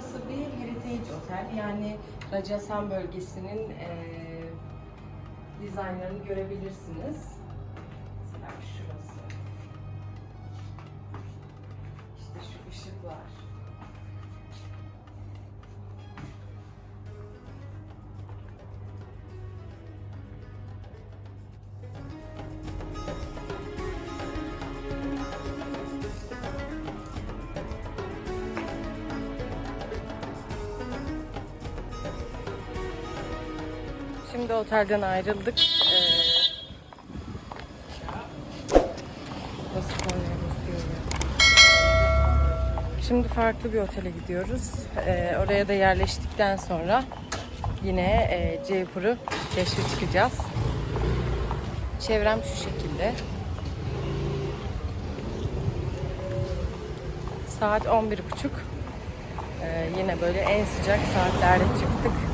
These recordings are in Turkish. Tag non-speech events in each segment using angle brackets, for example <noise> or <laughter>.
burası bir heritage otel. Yani Rajasthan bölgesinin eee dizaynlarını görebilirsiniz. Şimdi otelden ayrıldık. Ee, Nasıl ya. Şimdi farklı bir otele gidiyoruz. Ee, oraya da yerleştikten sonra yine e, Jaipur'u keşfe çıkacağız. Çevrem şu şekilde. Saat 11.30. Ee, yine böyle en sıcak saatlerde çıktık.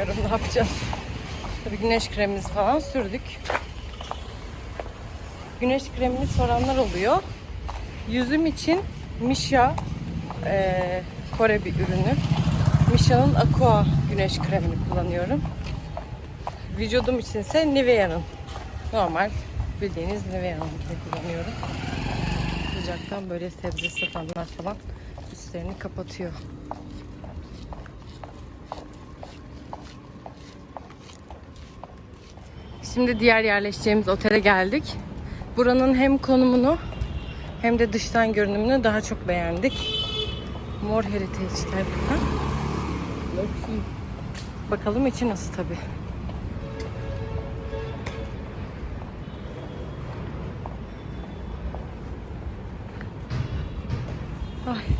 Bilmiyorum ne yapacağız. Tabii güneş kremimizi falan sürdük. Güneş kremini soranlar oluyor. Yüzüm için Misha eee, Kore bir ürünü. Misha'nın Aqua güneş kremini kullanıyorum. Vücudum içinse Nivea'nın normal bildiğiniz Nivea'nın kullanıyorum. Sıcaktan böyle sebze satanlar falan üstlerini kapatıyor. Şimdi diğer yerleşeceğimiz otele geldik. Buranın hem konumunu hem de dıştan görünümünü daha çok beğendik. Mor Heritage tarafından. Bakalım içi nasıl tabi. Ay. Ay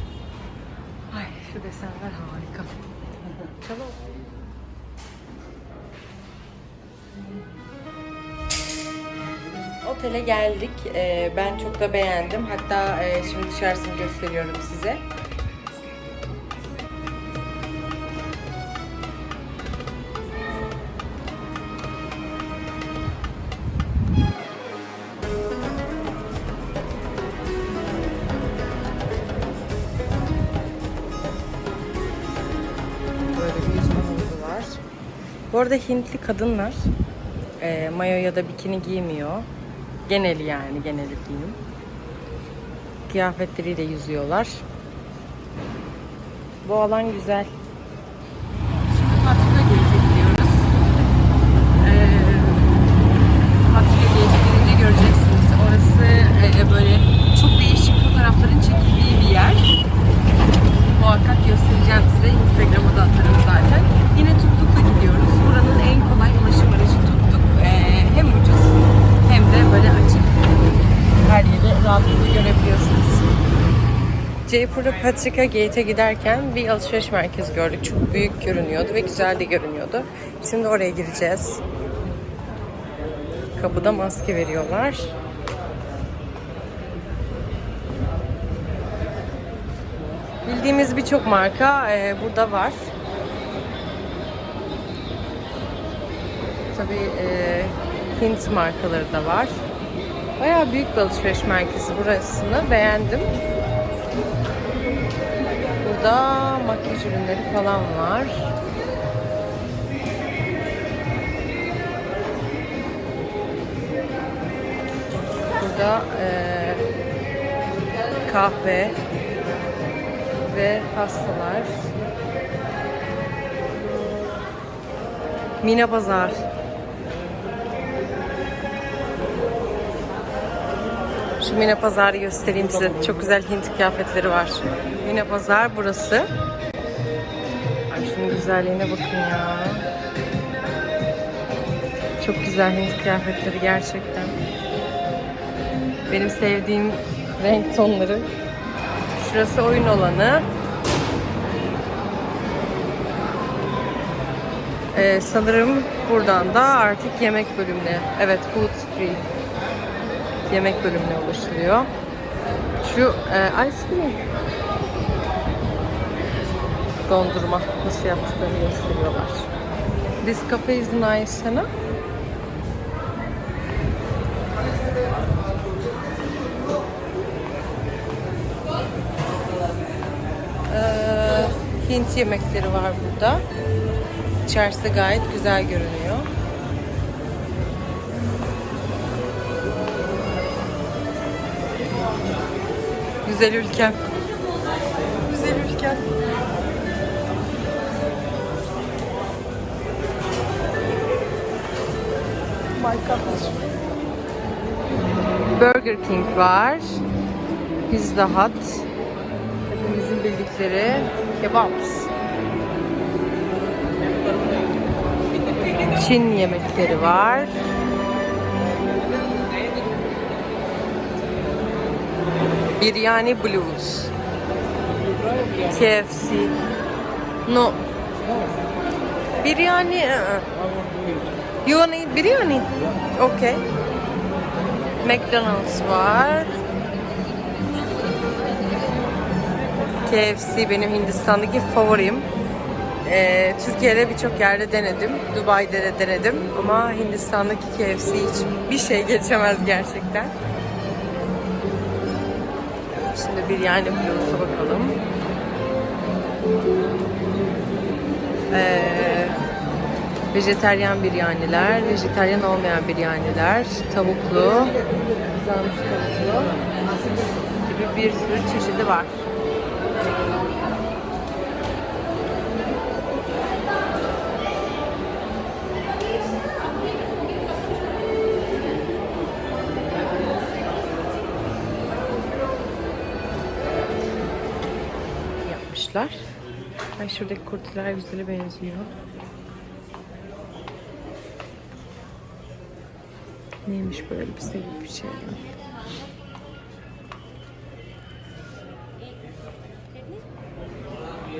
Otele geldik. Ee, ben çok da beğendim. Hatta e, şimdi dışarısını gösteriyorum size. Bu arada Hintli kadınlar e, mayo ya da bikini giymiyor. Geneli yani geneli diyeyim. Kıyafetleriyle yüzüyorlar. Bu alan güzel. Şimdi Patrika Gate'e gidiyoruz. Ee, Patrika Gate'e gidince göreceksiniz. Orası e, böyle çok değişik fotoğrafların çekildiği bir yer. Muhakkak göstereceğim size. Instagram'a da atarım zaten. Yine Tuktuk'la gidiyoruz. Buranın en kolay ulaşım aracı Tuktuk. Ee, hem ucuz hem de böyle açık. Her yeri rahatlıkla görebiliyorsunuz. Jaipur'da Patrika Gate'e giderken bir alışveriş merkezi gördük. Çok büyük görünüyordu ve güzel de görünüyordu. Şimdi oraya gireceğiz. Kapıda maske veriyorlar. Bildiğimiz birçok marka e, burada var. Tabii e, Hint markaları da var. Bayağı büyük bir alışveriş merkezi burasını beğendim. Burada makyaj ürünleri falan var. Burada e, kahve ve pastalar. Mina Pazar. Şu Mina Pazar'ı göstereyim size. Çok güzel Hint kıyafetleri var. Mina Pazar burası. Ay şunun güzelliğine bakın ya. Çok güzel Hint kıyafetleri gerçekten. Benim sevdiğim renk tonları. Şurası oyun alanı. Ee, sanırım buradan da artık yemek bölümüne, evet Food Street yemek bölümüne ulaşılıyor. Şu e, ice cream dondurma nasıl yaptıklarını gösteriyorlar. This cafe is nice, sana. Hint yemekleri var burada. İçerisi gayet güzel görünüyor. Güzel ülkem. Güzel ülkem. My God. Burger King var. Pizza Hut. Hepimizin bildikleri kebabs. Çin yemekleri var. Biryani Blues. KFC. No. Biryani. uh-uh. You wanna eat biryani? Okay. McDonald's var. KFC benim Hindistan'daki favorim. Ee, Türkiye'de birçok yerde denedim. Dubai'de de denedim. Ama Hindistan'daki KFC hiç bir şey geçemez gerçekten. Şimdi biryani blues'a bakalım. Ee, vejeteryan biryaniler, vejeteryan olmayan biryaniler, tavuklu, kızarmış tavuklu gibi bir sürü çeşidi var. Yapmışlar. Ay şuradaki kurtular güzele benziyor. Neymiş böyle bir sevip bir şey.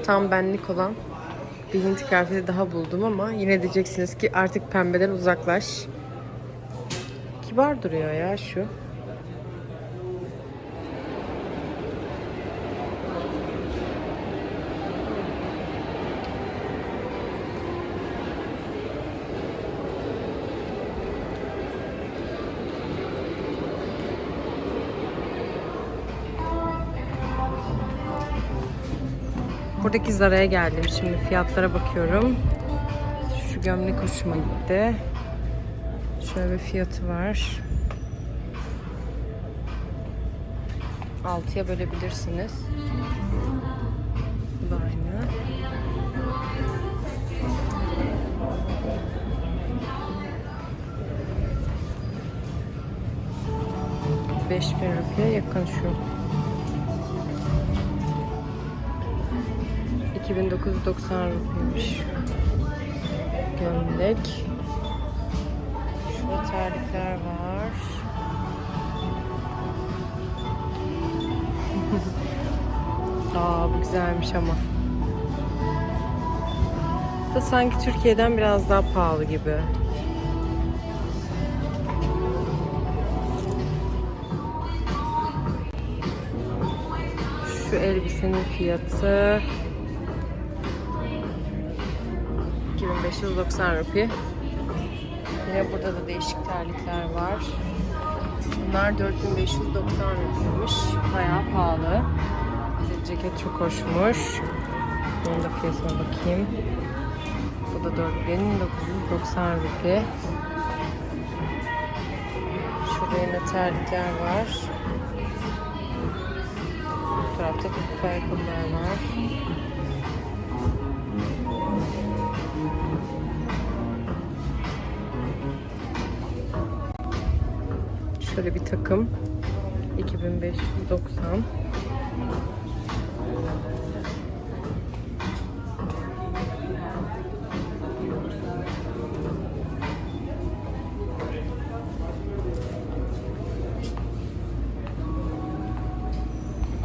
Tam benlik olan bir Hint kıyafeti daha buldum ama yine diyeceksiniz ki artık pembeden uzaklaş. Kibar duruyor ya şu. Buradaki Zara'ya geldim. Şimdi fiyatlara bakıyorum. Şu gömlek hoşuma gitti. Şöyle bir fiyatı var. 6'ya bölebilirsiniz. Bu da aynı. Beş bin rupiye yakın şu. 2990 rupiymiş. Gömlek. Şurada terlikler var. <laughs> Aa bu güzelmiş ama. Da sanki Türkiye'den biraz daha pahalı gibi. Şu elbisenin fiyatı 2590 rupi. Yine burada da değişik terlikler var. Bunlar 4590 rupiymiş. Bayağı pahalı. Bir Ceket çok hoşmuş. Bunun da fiyatına bakayım. Bu da 4990 rupi. Şurada yine terlikler var. Bu tarafta topuk ayakkabılar var. Şöyle bir takım. 2590.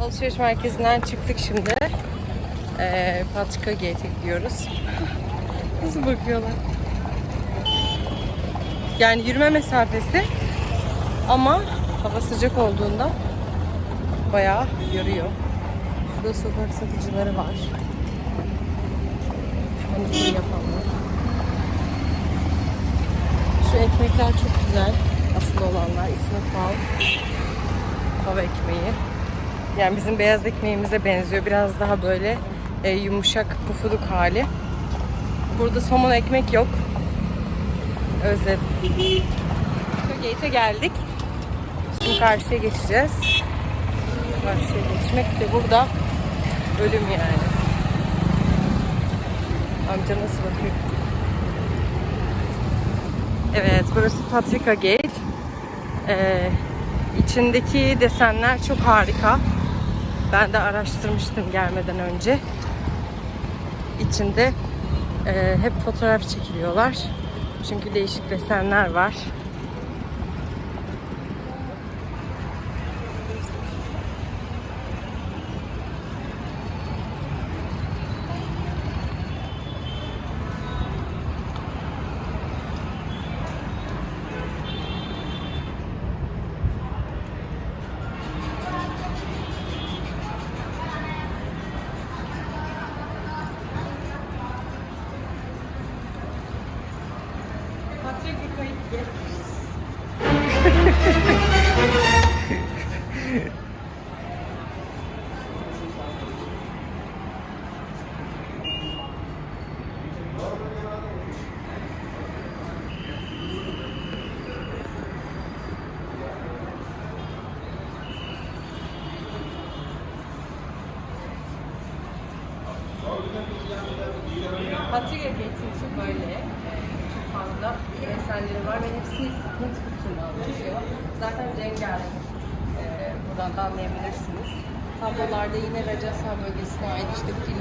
Alışveriş merkezinden çıktık şimdi. Ee, Patika Gate'e gidiyoruz. <laughs> Nasıl bakıyorlar? Yani yürüme mesafesi ama hava sıcak olduğunda bayağı yoruyor. Burada sokak satıcıları var. Panikini yapanlar. Şu ekmekler çok güzel. Asıl olanlar. İsmi pav. Pav ekmeği. Yani bizim beyaz ekmeğimize benziyor. Biraz daha böyle e, yumuşak pufuduk hali. Burada somon ekmek yok. Özledim. Gate'e geldik. Şimdi karşıya geçeceğiz. Karşıya geçmek de burada ölüm yani. Amca nasıl bakıyor? Evet, burası Patrika Gate. Ee, içindeki desenler çok harika. Ben de araştırmıştım gelmeden önce. İçinde e, hep fotoğraf çekiliyorlar. Çünkü değişik desenler var.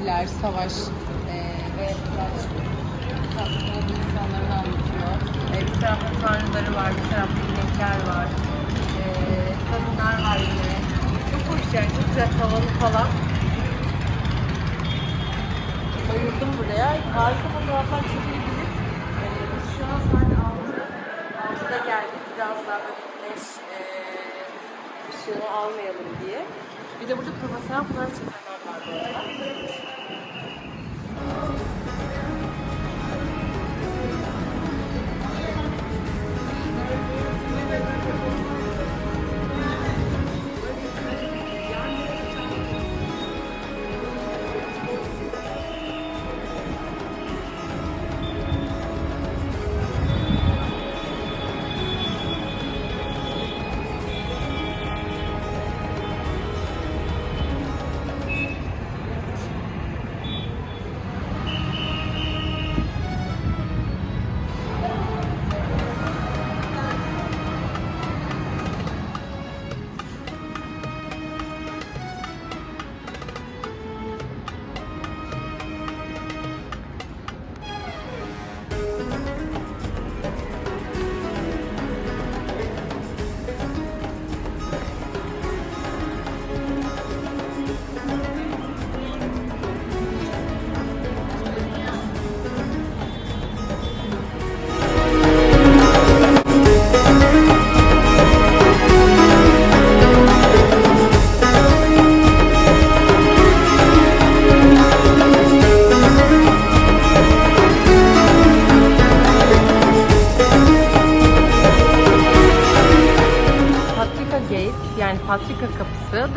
Filler, savaş e, ve Kastamonu insanlarını anlatıyor. E, bir tarafta tanrıları var, bir tarafta inekler var. E, kadınlar var yine. Çok hoş yani, çok güzel tavanı falan. Bayıldım buraya. Harika fotoğraflar çekilebilir. Ee, biz şu an saat 6. 6'da geldik. Biraz daha böyle güneş e, ışığını almayalım diye. Bir de burada profesyonel fotoğraf çekenler var bu arada.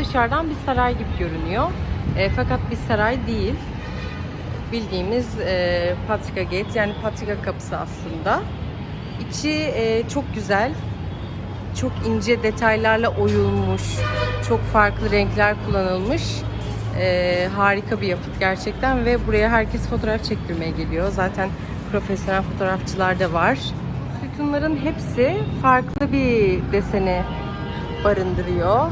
Dışarıdan bir saray gibi görünüyor. E, fakat bir saray değil. Bildiğimiz e, Patrika Gate yani Patrika Kapısı aslında. İçi e, çok güzel. Çok ince detaylarla oyulmuş. Çok farklı renkler kullanılmış. E, harika bir yapıt gerçekten ve buraya herkes fotoğraf çektirmeye geliyor. Zaten profesyonel fotoğrafçılar da var. Sütunların hepsi farklı bir deseni barındırıyor.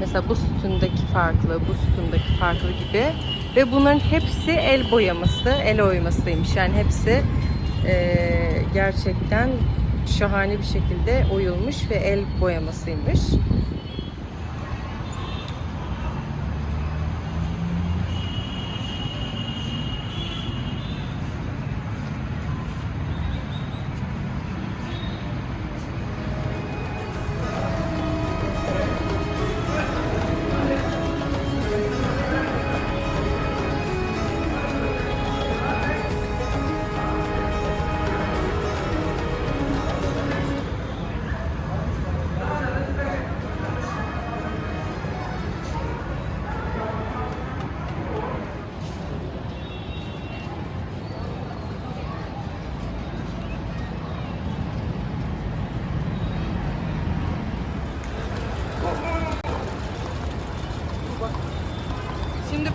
Mesela bu sütundaki farklı, bu sütundaki farklı gibi. Ve bunların hepsi el boyaması, el oymasıymış. Yani hepsi eee, gerçekten şahane bir şekilde oyulmuş ve el boyamasıymış.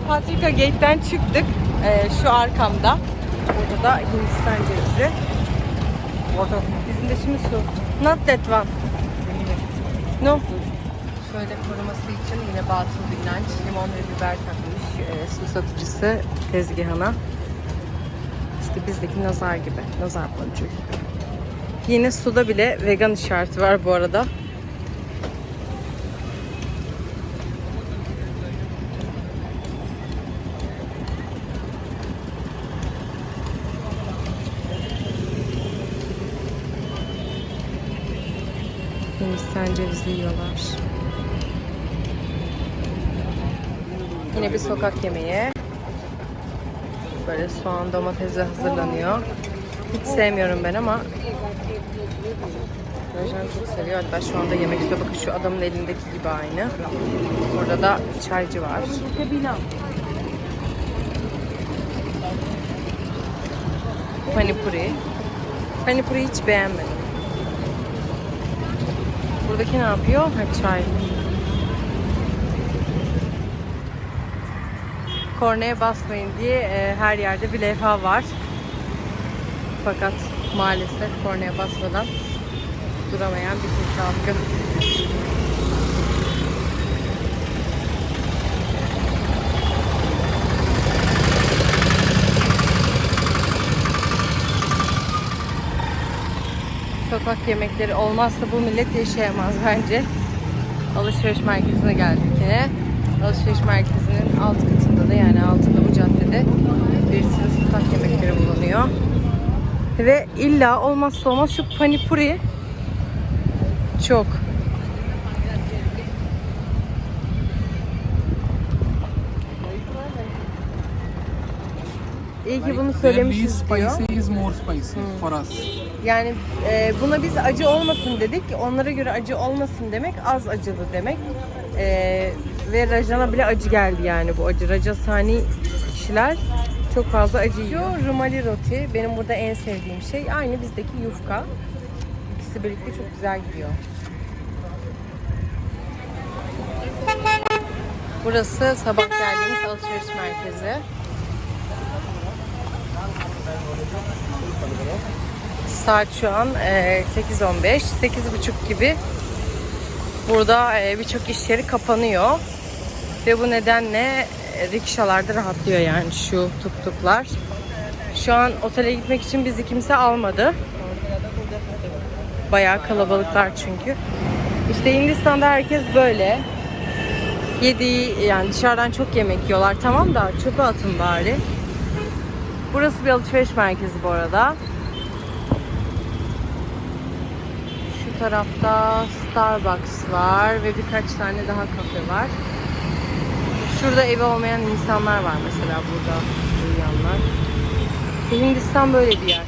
Patrika Gate'den çıktık. Ee, şu arkamda. Burada da Hindistan cevizi. Water. Bizim de şimdi su. Not that one. No. Şöyle koruması için yine batıl inanç, limon ve biber takmış e, su satıcısı tezgahına. İşte bizdeki nazar gibi, nazar boncuğu gibi. Yine suda bile vegan işareti var bu arada. Hindistan cevizi yiyorlar. Yine bir sokak yemeği. Böyle soğan domatesle hazırlanıyor. Hiç sevmiyorum ben ama Rajan çok seviyor. Hatta şu anda yemek istiyor. Bakın şu adamın elindeki gibi aynı. Burada da çaycı var. Panipuri. Panipuri hiç beğenmedim. Buradaki ne yapıyor? Ha çay. Kornaya basmayın diye e, her yerde bir levha var. Fakat maalesef kornaya basmadan duramayan bir Türk halkı. Sokak yemekleri olmazsa bu millet yaşayamaz bence. Alışveriş merkezine geldik yine. Alışveriş merkezinin alt katında da yani altında bu caddede bir sürü sokak yemekleri bulunuyor. Ve illa olmazsa olmaz şu panipuri çok. İyi ki bunu söylemişiz diyor. spicy is more spicy for us. Yani e, buna biz acı olmasın dedik. Onlara göre acı olmasın demek az acılı demek. E, ve Rajan'a bile acı geldi yani bu acı. Rajasani kişiler çok fazla acı yiyor. Rumali roti benim burada en sevdiğim şey. Aynı bizdeki yufka. İkisi birlikte çok güzel gidiyor. Burası sabah geldiğimiz alışveriş merkezi. Saat şu an e, 8.15. 8.30 gibi burada e, birçok iş yeri kapanıyor. Ve bu nedenle e, rikşalarda rahatlıyor yani şu tuktuklar. Şu an otele gitmek için bizi kimse almadı. Bayağı kalabalıklar çünkü. İşte Hindistan'da herkes böyle. Yediği yani dışarıdan çok yemek yiyorlar tamam da çöpe atın bari. Burası bir alışveriş merkezi bu arada. Şu tarafta Starbucks var ve birkaç tane daha kafe var. Şurada evi olmayan insanlar var mesela burada uyuyanlar. Hindistan böyle bir yer.